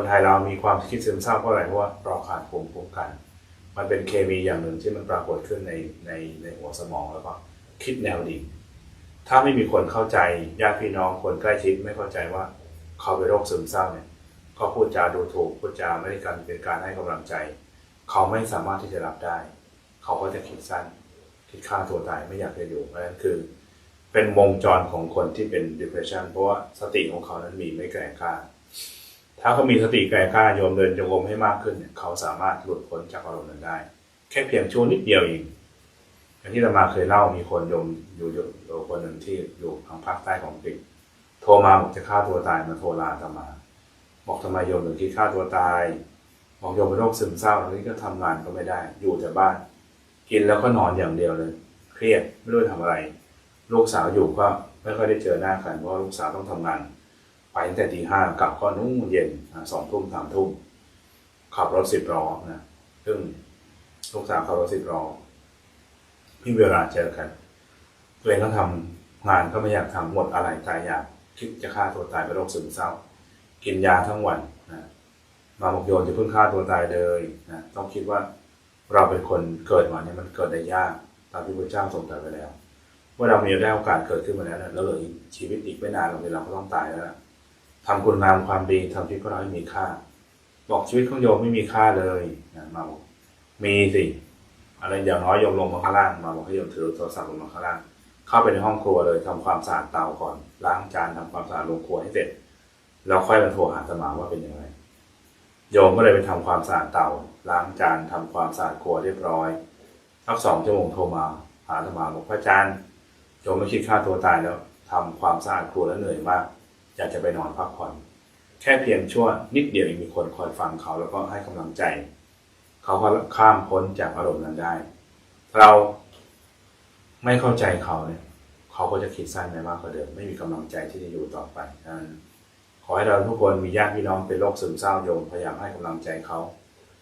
คนไทยเรามีความคิดซึมเศร้าเพราะอะไรเพราะว่าเราขาดภูมิคุ้มกัน มันเป็นเคมีอย่างหนึ่งที่มันปรากฏขึ้นในในในหัวสมองแล้วก็คิดแนวดิ่งถ้าไม่มีคนเข้าใจญาติพี่น้องคนใกล้ชิดไม่เข้าใจว่าเขาเป็นโรคซึมเศร้าเนี่ยก็พูดจาดูถูกพูดจาไม่ได้การเป็นการให้กำลังใจ เขาไม่สามารถที่จะรับได้ เขาก็จะคิดสั้นคิดฆ่าตัวตายไม่อยากจะอยู่เพราะฉะนั้นคือ เป็นวงจรของคนที่เป็น depression เพราะว่าสติของเขานั้นมีไม่แกร่งกล้า ถ้าเขามีสติแกร่กล้าโยมเดินจงกรมให้มากขึ้นเนี่ยเขาสามารถหลุดพ้นจากอารมณ์นั้นได้ แค่เพียงช่วงนิดเดียวเองอย่างที่อาตมาเคยเล่ามีคนโยมอยู่อยู่คนหนึ่งที่อยู่ทางภาคใต้ของอังกฤษโทรมาบอกจะฆ่าตัวตายมาโทรลาอาตมา บอกทำไมโยมถึงคิดฆ่าตัวตาย บอกโยมเป็นโรคซึมเศร้าแล้วนี่ก็ทำงานก็ไม่ได้ อยู่แต่บ้าน กินแล้วก็นอนอย่างเดียวเลย เครียดไม่รู้จะทำอะไร ลูกสาวอยู่ก็ไม่ค่อยได้เจอหน้ากันเพราะลูกสาวต้องทำงาน ไปตั้งแต่ตีห้ากลับก็นุ่งเย็นสองทุ่มสามทุ่มขับรถสิบล้อนะซึ่งลูกสาวขับรถสิบล้อไม่เวลาเจอกันตัวเองก็ทำงานก็ไม่อยากทำหมดอะไรตายอยากคิดจะฆ่าตัวตายเป็นโรคซึมเศร้า กินยาทั้งวันนะมาบอกโยนจะเพิ่งฆ่าตัวตายเลยนะต้องคิดว่าเราเป็นคนเกิดมาเนี่ยมันเกิดได้ยากตามที่พระเจ้าทรงตรัสไปแล้ว ว่าเรามีได้โอกาสเกิดขึ้นมาแล้วนะแล้วเหลืออีกชีวิตอีกไม่นานเราเราก็ต้องตายแล้วนะ ทำคุณงามความดีทำชีวิตของเราให้มีค่า บอกชีวิตของโยมไม่มีค่าเลยนะมาบอกมีสิอะไรอย่างน้อยโยมลงมาข้างล่างมาบอกให้โยมถือโทรศัพท์ลงมาข้างล่างเข้าไปในห้องครัวเลยทำความสะอาดเตาก่อน ล้างจานทำความสะอาดโรงครัวให้เสร็จแล้วค่อยมาโทรหาอาตมาว่าเป็นยังไงโยมก็เลยไปทำความสะอาดเตาล้างจานทำความสะอาดครัวเรียบร้อยสักสองชั่วโมงโทรมา หาอาตมาบอกพระอาจารย์โยมไม่คิดฆ่าตัวตายแล้วทำความสะอาดครัวแล้วเหนื่อยมาก อยากจะไปนอนพักผ่อน แค่เพียงชั่วนิดเดียวเองมีคนคอยฟังเขาแล้วก็ให้กำลังใจ เขาก็ข้ามพ้นจากอารมณ์นั้นได้ เราไม่เข้าใจเขาเนี่ยเขาก็จะคิดสั้นไปมากกว่าเดิมไม่มีกำลังใจที่จะอยู่ต่อไปขอให้เราทุกคนมีญาติพี่น้องเป็นโรคซึมเศร้าโยมพยายามให้กำลังใจเขา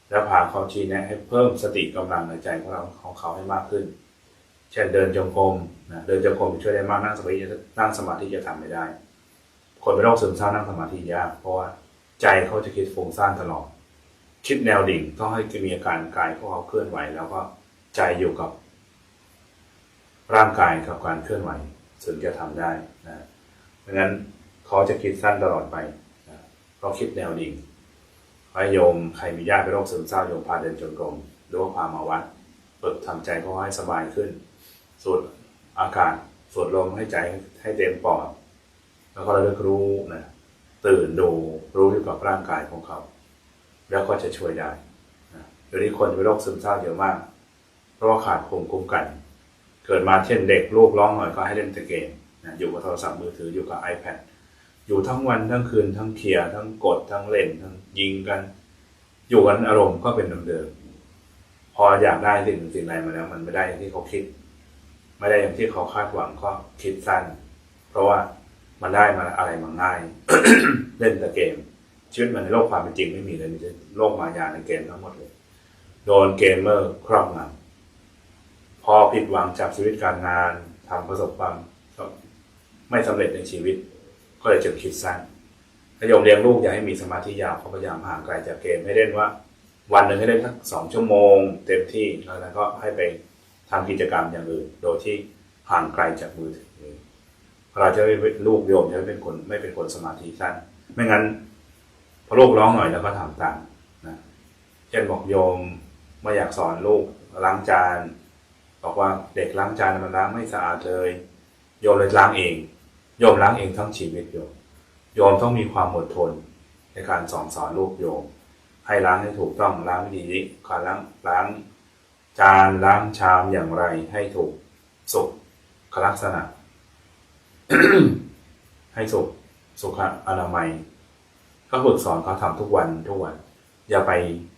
แล้วพาเขาชี้แนะให้เพิ่มสติกำลังในใจของเราของเขาให้มากขึ้น เช่นเดินจงกรมนะเดินจงกรมช่วยได้มากนั่งสมาธิจะนั่งสมาธิจะทำไม่ได้ คนเป็นโรคซึมเศร้านั่งสมาธิยากเพราะว่าใจเขาจะคิดฟุ้งซ่านตลอด คิดแนวดิ่งต้องให้มีอาการกายของเขาเคลื่อนไหว แล้วก็ใจอยู่กับ ร่างกายกับการเคลื่อนไหวถึงจะทำได้นะเพราะฉะนั้นเขาจะคิดสั้นตลอดไปนะเขาคิดแนวดิ่งให้โยมใครมีญาติเป็นโรคซึมเศร้าโยมพาเดินจงกรมหรือว่าพามาวัดฝึกทำใจเขาให้สบายขึ้นสูดอากาศสูดลมให้ใจให้เต็มปอด แล้วก็ระลึกรู้นะตื่นดูรู้อยู่กับร่างกายของเขา แล้วก็จะช่วยได้นะเดี๋ยวนี้คนเป็นโรคซึมเศร้าเยอะมาก เพราะว่าขาดภูมิคุ้มกัน เกิดมาเช่นเด็กลูกร้องหน่อยก็ให้เล่นแต่เกมนะอยู่กับโทรศัพท์มือถืออยู่กับ iPad อยู่ทั้งวันทั้งคืนทั้งเคลียร์ทั้งกดทั้งเล่นทั้งยิงกัน อยู่กันอารมณ์ก็เป็นเดิมๆพออยากได้สิ่งหนึ่งสิ่งใดมาแล้ว มันไม่ได้อย่างที่เขาคิด ไม่ได้อย่างที่เขาคาดหวังก็คิดสั้น เพราะว่า มันได้มาอะไรมาง่าย เล่นแต่เกมชีวิตมันในโลกความเป็นจริงไม่มีเลยมีแต่โลกมายาในเกมทั้งหมดเลย โดนเกมเมอร์ครอบงำพอผิดหวังจากชีวิตการงานทำประสบความไม่สำเร็จในชีวิต ก็เลยจะคิดสั้นถ้าโยมเลี้ยงลูกอยากให้มีสมาธิยาวเขาพยายามห่างไกลจากเกมให้เล่นว่า วันหนึ่งให้เล่นสักสองชั่วโมง เต็มที่แล้วก็ให้ไปทำกิจกรรมอย่างอื่น โดยที่ห่างไกลจากมือถือ เราจะไม่ลูกโยมจะไม่เป็นคนไม่เป็นคนสมาธิสั้นไม่งั้นพอลูกร้องหน่อยแล้วก็ทำตามนะเช่นบอกโยมไม่อยากสอนลูกล้างจานบอกว่าเด็กล้างจานมันล้างไม่สะอาดเลยโยมเลยล้างเอง โยมล้างเองทั้งชีวิตโยมโยมต้องมีความอดทนในการสอนสอนลูกโยม ให้ล้างให้ถูกต้องล้างวิธีนี้การล้างล้างจานล้างชามอย่างไรให้ถูกสุขลักษณะ ให้สุขสุขอนามัยก็ฝึกสอนเขาทำทุกวันทุกวัน อย่าไป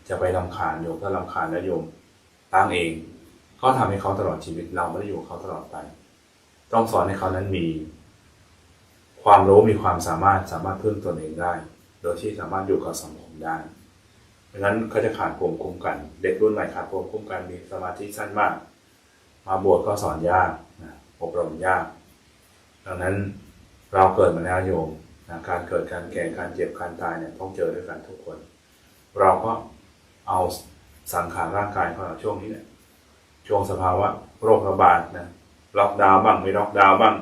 จะไปลำคาญโยมถ้าลำคาญแล้วโยมตั้งเองก็ทำให้เขาตลอดชีวิตเราไม่ได้อยู่เขาตลอดไป ต้องสอนให้เขานั้นมี ความรู้มีความสามารถสามารถพึ่งตนเองได้ โดยที่สามารถอยู่กับสังคมได้ดังนั้นเขาจะขาดภูมิคุ้มกัน เด็กรุ่นใหม่ขาดภูมิคุ้มกันมีสมาธิสั้นมาก มาบวชก็สอนยากอบรมยาก ดังนั้นเราเกิดมาแล้วโยมนะการเกิดการแก่การเจ็บการตายเนี่ยต้องเจอด้วยกันทุกคน เราก็เอาสังขารร่างกายของเราช่วงนี้เนี่ยช่วงสภาวะโรคระบาดนะล็อกดาวน์บ้างไม่ล็อกดาวน์บ้าง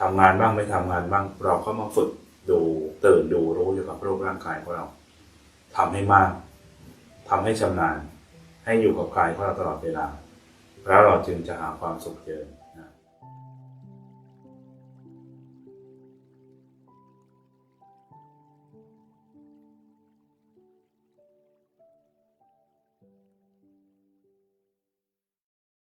ทำงานบ้างไม่ทำงานบ้าง เราก็มาฝึกดูตื่นดูรู้อยู่กับโรคร่างกายของเราทำให้มากทำให้ชำนาญ ให้อยู่กับกายของเราตลอดเวลา แล้วเราจึงจะหาความสุขเจอ